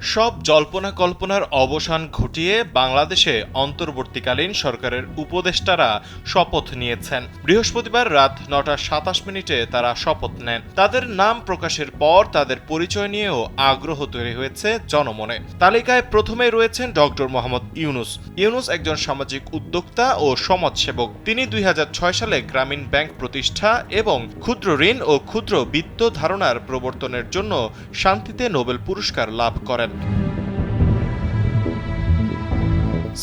সব জল্পনা কল্পনার অবসান ঘটিয়ে বাংলাদেশে অন্তর্বর্তীকালীন সরকারের উপদেষ্টারা শপথ নিয়েছেন। বৃহস্পতিবার রাত নটা সাতাশ মিনিটে তারা শপথ নেন। তাদের নাম প্রকাশের পর তাদের পরিচয় নিয়েও আগ্রহ তৈরি হয়েছে জনমনে। তালিকায় প্রথমে রয়েছেন ডক্টর মোহাম্মদ ইউনুস। ইউনুস একজন সামাজিক উদ্যোক্তা ও সমাজসেবক। তিনি দুই হাজার ছয় সালে গ্রামীণ ব্যাংক প্রতিষ্ঠা এবং ক্ষুদ্র ঋণ ও ক্ষুদ্র বিত্ত ধারণার প্রবর্তনের জন্য শান্তিতে নোবেল পুরস্কার লাভ করেন।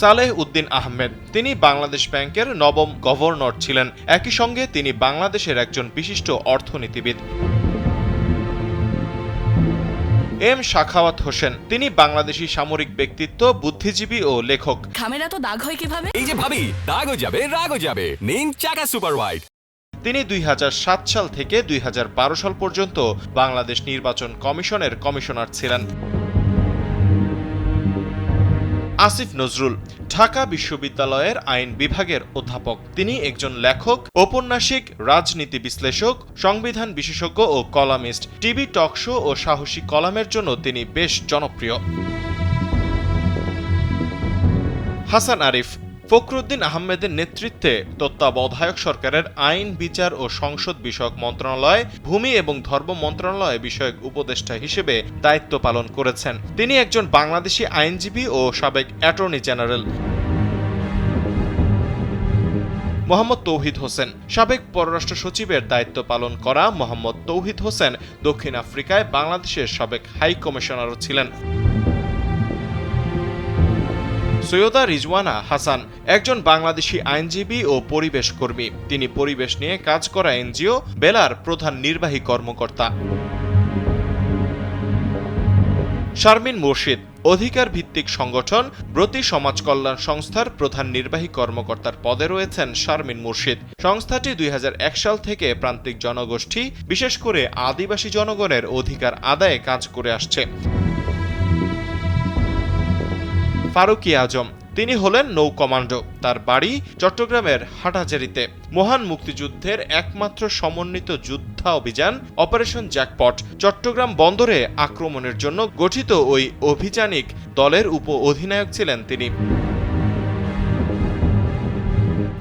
সালেহ উদ্দিন আহমেদ তিনি বাংলাদেশ ব্যাংকের নবম গভর্নর ছিলেন। একই সঙ্গে তিনি বাংলাদেশের একজন বিশিষ্ট অর্থনীতিবিদ। এম শাখাওয়াত হোসেন তিনি বাংলাদেশি সামরিক ব্যক্তিত্ব বুদ্ধিজীবী ও লেখক। খামেরা তো দাগ হয় কীভাবে? এই যে ভাবি দাগও যাবে রাগও যাবে। নিন চাকা সুপার হোয়াইট তিনি দুই হাজার সাত সাল থেকে দুই হাজার বারো সাল পর্যন্ত বাংলাদেশ নির্বাচন কমিশনের কমিশনার ছিলেন। আসিফ নজরুল, ঢাকা বিশ্ববিদ্যালয়ের আইন বিভাগের অধ্যাপক। তিনি একজন লেখক, ঔপন্যাসিক, রাজনীতি বিশ্লেষক, সংবিধান বিশেষজ্ঞ ও কলামিস্ট। টিভি টক শো ও সাহসী কলামের জন্য তিনি বেশ জনপ্রিয়। হাসান আরিফ ফখরুদ্দিন আহমেদের নেতৃত্বে তত্ত্বাবধায়ক সরকারের আইন, বিচার ও সংসদ বিষয়ক মন্ত্রণালয়, ভূমি এবং ধর্ম মন্ত্রণালয় বিষয়ক উপদেষ্টা হিসেবে দায়িত্ব পালন করেছেন। তিনি একজন বাংলাদেশি আইনজীবী ও সাবেক অ্যাটর্নি জেনারেল। মোহাম্মদ তৌহিদ হোসেন। সাবেক পররাষ্ট্র সচিবের দায়িত্ব পালন করা মোহাম্মদ তৌহিদ হোসেন দক্ষিণ আফ্রিকায় বাংলাদেশের সাবেক হাই কমিশনারও ছিলেন। সৈয়দা রিজওয়ানা হাসান, একজন বাংলাদেশি আইনজীবী ও পরিবেশ কর্মী। তিনি পরিবেশ নিয়ে কাজ করা এনজিও বেলার প্রধান নির্বাহী কর্মকর্তা। শারমিন মুর্শিদ অধিকার ভিত্তিক সংগঠন, ব্রতি সমাজ কল্যাণ সংস্থার প্রধান নির্বাহী কর্মকর্তার পদে রয়েছেন শারমিন মুর্শিদ। সংস্থাটি দুই হাজার এক সাল থেকে প্রান্তিক জনগোষ্ঠী, বিশেষ করে আদিবাসী জনগণের অধিকার আদায়ে কাজ করে আসছে। ফারুকি আজম। তিনি হলেন নৌ কমান্ডো। তার বাড়ি চট্টগ্রামের হাটাজারিতে মহান মুক্তিযুদ্ধের একমাত্র সমন্বিত যুদ্ধা অভিযান, অপারেশন জ্যাকপট। চট্টগ্রাম বন্দরে আক্রমণের জন্য গঠিত ওই অভিযানিক দলের উপ অধিনায়ক ছিলেন তিনি।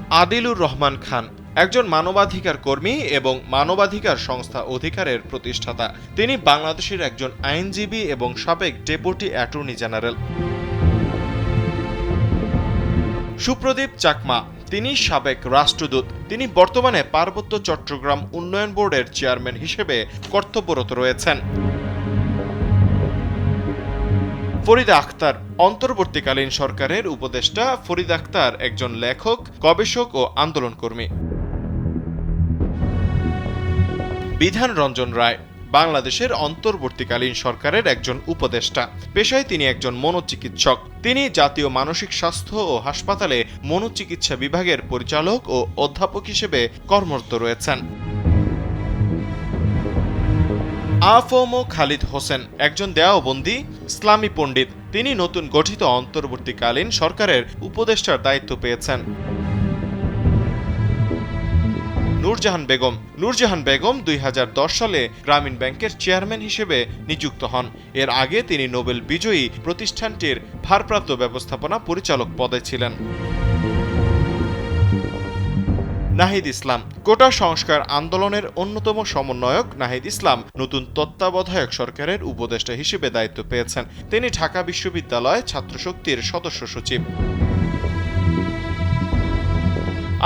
আদিলুর রহমান খান, একজন মানবাধিকার কর্মী এবং মানবাধিকার সংস্থা অধিকারের প্রতিষ্ঠাতা। তিনি বাংলাদেশের একজন আইনজীবী এবং সাবেক deputy attorney general. Supradip Chakma, তিনি সাবেক রাষ্ট্রদূত, তিনি বর্তমানে পার্বত্য চট্টগ্রাম উন্নয়ন বোর্ডের চেয়ারম্যান হিসেবে কর্তব্যরত রয়েছেন। ফরিদা আখতার, অন্তর্বর্তীকালীন সরকারের উপদেষ্টা। ফরিদ আখতার একজন লেখক, গবেষক ও আন্দোলনকর্মী। বিধান রঞ্জন রায় বাংলাদেশের অন্তর্বর্তীকালীন সরকারের একজন উপদেষ্টা। পেশায় তিনি একজন মনোচিকিৎসক। তিনি জাতীয় মানসিক স্বাস্থ্য ও হাসপাতালে মনোচিকিৎসা বিভাগের পরিচালক ও অধ্যাপক হিসেবে কর্মরত রয়েছেন। আফম খালিদ হোসেন একজন দেওবন্দি, ইসলামী পণ্ডিত। তিনি নতুন গঠিত অন্তর্বর্তীকালীন সরকারের উপদেষ্টার দায়িত্ব পেয়েছেন। নূরজাহান বেগম। নূরজাহান বেগম দুই হাজার দশ সালে গ্রামীণ ব্যাংকের চেয়ারম্যান হিসেবে নিযুক্ত হন। এর আগে তিনি নোবেল বিজয়ী প্রতিষ্ঠানটির ভারপ্রাপ্ত ব্যবস্থাপনা পরিচালক পদে ছিলেন। নাহিদ ইসলাম। কোটা সংস্কার আন্দোলনের অন্যতম সমন্বয়ক নাহিদ ইসলাম নতুন তত্ত্বাবধায়ক সরকারের উপদেষ্টা হিসেবে দায়িত্ব পেয়েছেন। তিনি ঢাকা বিশ্ববিদ্যালয় ছাত্রশক্তির সদস্য সচিব।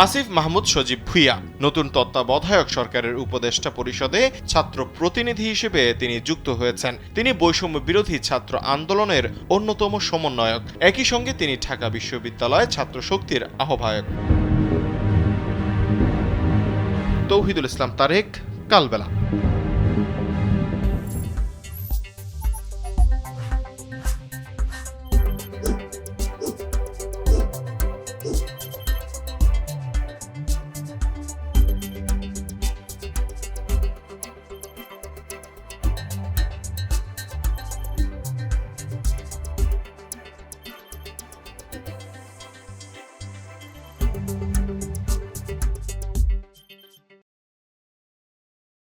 আসিফ মাহমুদ সজীব ভুইয়া। নতুন তত্ত্বাবধায়ক সরকারের উপদেষ্টা পরিষদে ছাত্র প্রতিনিধি হিসেবে তিনি যুক্ত হয়েছেন। তিনি বৈষম্য বিরোধী ছাত্র আন্দোলনের অন্যতম সমন্বয়ক। একই সঙ্গে তিনি ঢাকা বিশ্ববিদ্যালয় ছাত্র শক্তির আহ্বায়ক। তৌহিদুল ইসলাম তারেক, কালবেলা।